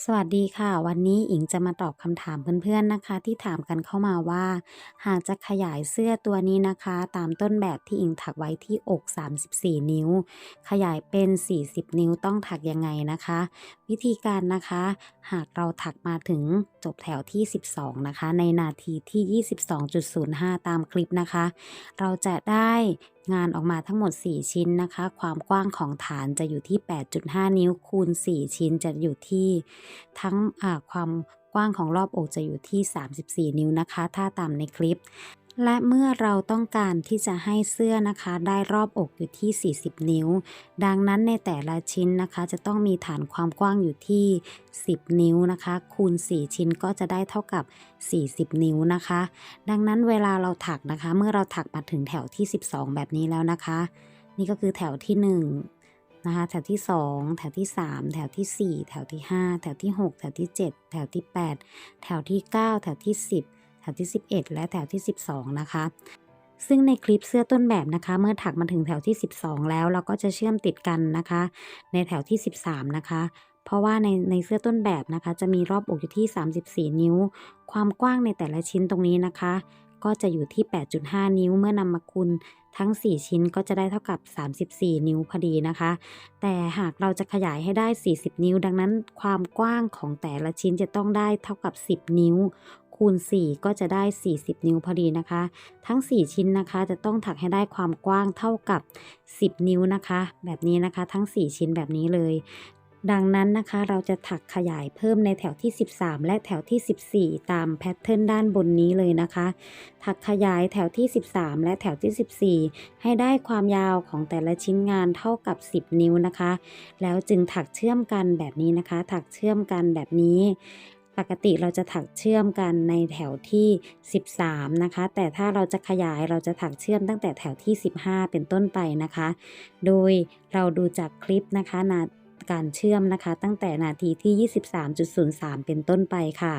สวัสดีค่ะ วันนี้อิงจะมาตอบคำถามเพื่อนๆนะคะ ที่ถามกันเข้ามาว่า หากจะขยายเสื้อตัวนี้นะคะ ตามต้นแบบที่อิงถักไว้ที่อก 34 นิ้ว ขยายเป็น 40 นิ้วต้องถักยังไงนะคะ วิธีการนะคะ หากเราถักมาถึงจบแถวที่ 12 นะคะ ในนาทีที่ 22.05 ตามคลิปนะคะ เราจะได้ งานออกมาทั้งหมด 4 ชิ้นนะคะ ความกว้างของฐานจะอยู่ที่ 8.5 นิ้วคูณ 4 ชิ้นจะอยู่ที่ทั้งความกว้างของรอบอกจะอยู่ที่ 34 นิ้วนะคะ ถ้าตามในคลิป และเมื่อเราต้องการที่จะให้เสื้อนะคะ ได้รอบอกอยู่ที่ 40 นิ้ว ดังนั้นในแต่ละชิ้นนะคะ จะต้องมีฐานความกว้างอยู่ที่ 10 นิ้วนะคะ คูณ 4 ชิ้นก็จะได้เท่ากับ 40 นิ้วนะคะ ดังนั้นเวลาเราถักนะคะ เมื่อเราถักมาถึงแถวที่ 12 แบบนี้แล้วนะคะ นี่ก็คือแถวที่ 1นะคะแถวที่ 2 แถวที่ 3 แถวที่ 4 แถวที่ 5 แถวที่ 6 แถวที่ 7 แถวที่ 8 แถวที่ 9 แถวที่ 10 แถวที่ 11 และแถวที่ 12 นะคะ ซึ่งในคลิปเสื้อต้นแบบนะคะ เมื่อถักมาถึงแถวที่ 12 แล้วเราก็จะเชื่อมติดกันนะคะ ในแถวที่ 13 นะคะเพราะว่าในในเสื้อต้นแบบนะคะ จะมีรอบอกอยู่ที่ 34 นิ้ว ความกว้างในแต่ละชิ้นตรงนี้นะคะ ก็จะอยู่ที่ 8.5 นิ้วเมื่อนำมาคูณทั้ง 4 ชิ้นก็จะได้เท่ากับ 34 นิ้วพอดีนะคะ แต่หากเราจะขยายให้ได้ 40 นิ้ว ดังนั้นความกว้างของแต่ละชิ้นจะต้องได้เท่ากับ 10 นิ้ว คูณ 4 ก็จะได้ 40 นิ้วพอดีนะคะ ทั้ง 4 ชิ้นนะคะ จะต้องถักให้ได้ความกว้างเท่ากับ 10 นิ้วนะคะ แบบนี้นะคะทั้ง 4 ชิ้นแบบนี้เลย ดังนั้นนะคะเราจะถักขยายเพิ่มในแถวที่ 13 และแถวที่ 14 ตามแพทเทิร์นด้านบนนี้เลยนะคะ ถักขยายแถวที่ 13 และแถวที่ 14 ให้ได้ความยาวของแต่ละชิ้นงานเท่ากับ 10 นิ้วนะคะ แล้วจึงถักเชื่อมกันแบบนี้นะคะ ถักเชื่อมกันแบบนี้ ปกติเราจะถักเชื่อมกันในแถวที่ 13 นะคะ แต่ถ้าเราจะขยายเราจะถักเชื่อมตั้งแต่แถวที่ 15 เป็นต้นไปนะคะ โดยเราดูจากคลิปนะคะนาการเชื่อมนะคะ ตั้งแต่นาทีที่ 23.03 เป็นต้นไปค่ะ